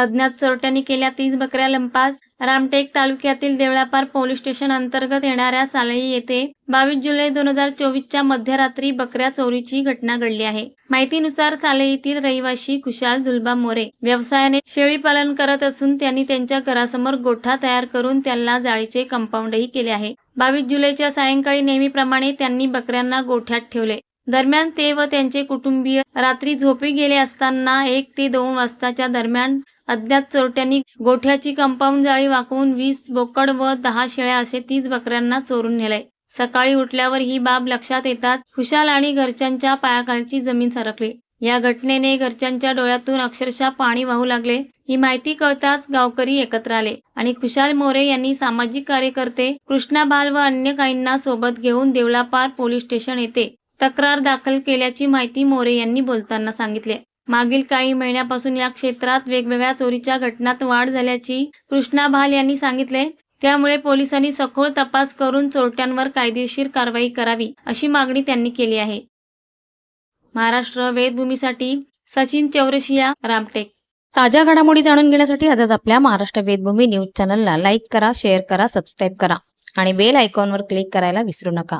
अज्ञात चोरट्यांनी केल्या तीस बकऱ्या लंपास. रामटेक तालुक्यातील देवळापार पोलीस स्टेशन अंतर्गत येणाऱ्या सालई येथे बावीस जुलै दोन हजार चोवीसच्या मध्यरात्री बकऱ्या चोरीची घटना घडली आहे. माहितीनुसार सालईतील रहिवासी खुशाल झुलबा मोरे व्यवसायाने शेळी पालन करत असून त्यांनी त्यांच्या घरासमोर गोठा तयार करून त्याला जाळीचे कंपाऊंडही केले आहे. बावीस जुलैच्या सायंकाळी नेहमीप्रमाणे त्यांनी बकऱ्यांना गोठ्यात ठेवले. दरम्यान ते व त्यांचे कुटुंबीय रात्री झोपी गेले असताना एक ते दोन वाजताच्या दरम्यान अज्ञात चोरट्यांनी गोठ्याची कंपाऊंड जाळी वाकवून वीस बोकड व दहा शेळ्या असे तीस बकऱ्यांना चोरून नेले सकाळी उठल्यावर ही बाब लक्षात येतात खुशाल आणि घरच्यांच्या पायाखालची जमीन सरकली. या घटनेने घरच्यांच्या डोळ्यातून अक्षरशः पाणी वाहू लागले. ही माहिती कळताच गावकरी एकत्र आले आणि खुशाल मोरे यांनी सामाजिक कार्यकर्ते कृष्णा बाल व अन्य काहींना सोबत घेऊन देवलापार पोलीस स्टेशन येथे तक्रार दाखल केल्याची माहिती मोरे यांनी बोलताना सांगितले. मागील काही महिन्यापासून या क्षेत्रात वेगवेगळ्या चोरीच्या घटनात वाढ झाल्याची कृष्णा भाल यांनी सांगितले. त्यामुळे पोलिसांनी सखोल तपास करून चोरट्यांवर कायदेशीर कारवाई करावी अशी मागणी त्यांनी केली आहे. महाराष्ट्र वेदभूमीसाठी सचिन चौरशिया रामटेक. ताज्या घडामोडी जाणून घेण्यासाठी आजच आपल्या महाराष्ट्र वेदभूमी न्यूज चॅनलला लाईक करा शेअर करा सबस्क्राईब करा आणि बेल आयकॉनवर क्लिक करायला विसरू नका.